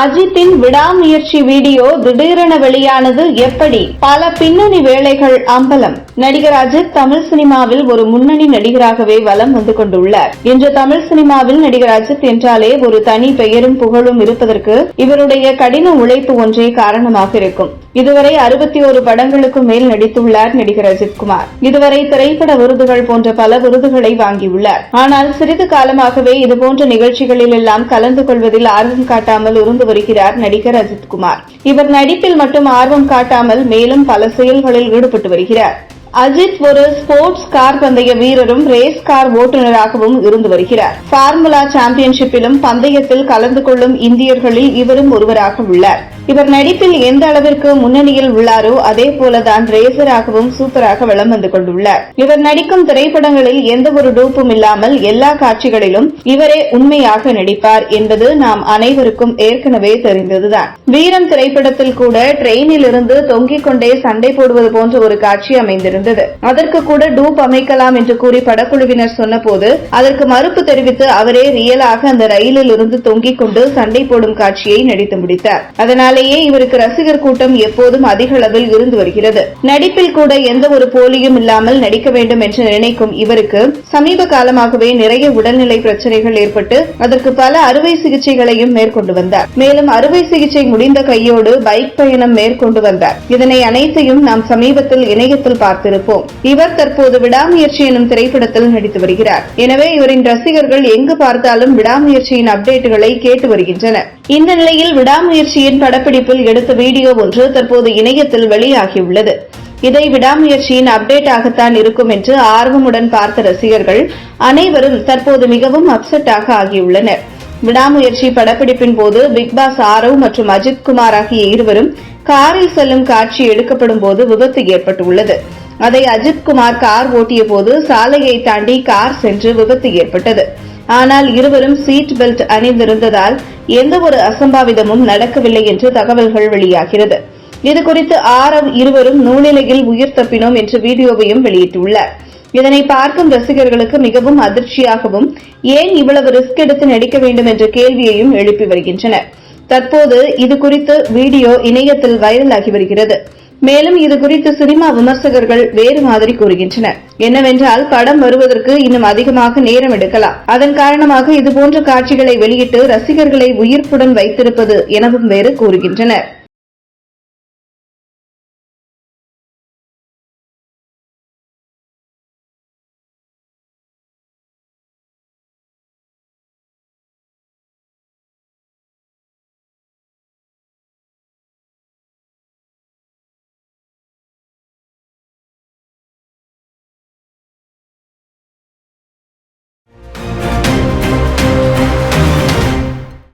அஜித்தின் விடாமுயற்சி வீடியோ திடீரென வெளியானது எப்படி? பல பின்னணி வேலைகள் அம்பலம். நடிகர் அஜித் தமிழ் சினிமாவில் ஒரு முன்னணி நடிகராகவே வலம் வந்து கொண்டுள்ளார். இன்று தமிழ் சினிமாவில் நடிகர் அஜித் என்றாலே ஒரு தனி பெயரும் புகழும் இருப்பதற்கு இவருடைய கடின உழைப்பு ஒன்றே காரணமாக இருக்கும். இதுவரை அறுபத்தி ஒரு படங்களுக்கும் மேல் நடித்துள்ளார் நடிகர் அஜித்குமார் இதுவரை திரைப்பட விருதுகள் போன்ற பல விருதுகளை வாங்கியுள்ளார். ஆனால் சிறிது காலமாகவே இதுபோன்ற நிகழ்ச்சிகளில் எல்லாம் கலந்து கொள்வதில் ஆர்வம் காட்டாமல் இருந்து வருகிறார் நடிகர் அஜித்குமார் இவர் நடிப்பில் மட்டும் ஆர்வம் காட்டாமல் மேலும் பல செயல்களில் ஈடுபட்டு வருகிறார். அஜித் ஒரு ஸ்போர்ட்ஸ் கார் பந்தய வீரரும் ரேஸ் கார் ஓட்டுநராகவும் இருந்து வருகிறார். ஃபார்முலா சாம்பியன்ஷிப்பிலும் பந்தயத்தில் கலந்து கொள்ளும் இந்தியர்களில் இவரும் ஒருவராக உள்ளார். இவர் நடிப்பில் எந்த அளவிற்கு முன்னணியில் உள்ளாரோ அதே போலதான் ரேசராகவும் சூப்பராக வளம் வந்து கொண்டுள்ளார். இவர் நடிக்கும் திரைப்படங்களில் எந்த ஒரு டூப்பும் இல்லாமல் எல்லா காட்சிகளிலும் இவரே உண்மையாக நடிப்பார் என்பது நாம் அனைவருக்கும் ஏற்கனவே தெரிந்ததுதான். வீரம் திரைப்படத்தில் கூட ட்ரெயினில் இருந்து தொங்கிக் கொண்டே சண்டை போடுவது போன்ற ஒரு காட்சி அமைந்திருந்தது. அதற்கு கூட டூப் அமைக்கலாம் என்று கூறி படக்குழுவினர் சொன்னபோது அதற்கு மறுப்பு தெரிவித்து அவரே ரியலாக அந்த ரயிலில் இருந்து தொங்கிக் கொண்டு சண்டை போடும் காட்சியை நடித்து முடித்தார். அதனால் அதனாலேயே இவருக்கு ரசிகர் கூட்டம் எப்போதும் அதிக அளவில் இருந்து வருகிறது. நடிப்பில் கூட எந்த ஒரு போலியும் இல்லாமல் நடிக்க வேண்டும் என்று நினைக்கும் இவருக்கு சமீப காலமாகவே நிறைய உடல்நிலை பிரச்சனைகள் ஏற்பட்டு அதற்கு பல அறுவை சிகிச்சைகளையும் மேற்கொண்டு வந்தார். மேலும் அறுவை சிகிச்சை முடிந்த கையோடு பைக் பயணம் மேற்கொண்டு வந்தார். இதனை அனைத்தையும் நாம் சமீபத்தில் இணையத்தில் பார்த்திருப்போம். இவர் தற்போது விடாமுயற்சி எனும் திரைப்படத்தில் நடித்து வருகிறார். எனவே இவரின் ரசிகர்கள் எங்கு பார்த்தாலும் விடாமுயற்சியின் அப்டேட்டுகளை கேட்டு வருகின்றனர். இந்த நிலையில் விடாமுயற்சியின் படப்பிடிப்பில் எடுத்த வீடியோ ஒன்று தற்போது இணையத்தில் வெளியாகியுள்ளது. இதை விடாமுயற்சியின் அப்டேட் ஆகத்தான் இருக்கும் என்று ஆர்வமுடன் பார்த்த ரசிகர்கள் அனைவரும் தற்போது மிகவும் அப்செட்டாக ஆகியுள்ளனர். விடாமுயற்சி படப்பிடிப்பின் போது பிக்பாஸ் ஆரவ் மற்றும் அஜித் குமார் ஆகிய இருவரும் காரில் செல்லும் காட்சி எடுக்கப்படும் போது விபத்து ஏற்பட்டுள்ளது. அதை அஜித் குமார் கார் ஓட்டிய போது சாலையை தாண்டி கார் சென்று விபத்து ஏற்பட்டது. ஆனால் இருவரும் சீட் பெல்ட் அணிந்திருந்ததால் எந்த ஒரு அசம்பாவிதமும் நடக்கவில்லை என்று தகவல்கள் வெளியாகிறது. இதுகுறித்து ஆரவ் இருவரும் நூலிலையில் உயிர் தப்பினோம் என்ற வீடியோவையும் வெளியிட்டுள்ளார் இதனை பார்க்கும் ரசிகர்களுக்கு மிகவும் அதிர்ச்சியாகவும் ஏன் இவ்வளவு ரிஸ்க் எடுத்து நடிக்க வேண்டும் என்ற கேள்வியையும் எழுப்பி வருகின்றனர். தற்போது இதுகுறித்து வீடியோ இணையத்தில் வைரலாகி வருகிறது. மேலும் இது குறித்து சினிமா விமர்சகர்கள் வேறு மாதிரி கூறுகின்றனர். என்னவென்றால் படம் வருவதற்கு இன்னும் அதிகமாக நேரம் எடுக்கலாம். அதன் காரணமாக இதுபோன்ற காட்சிகளை வெளியிட்டு ரசிகர்களை உயிர்ப்புடன் வைத்திருப்பது எனவும் வேறு கூறுகின்றனர்.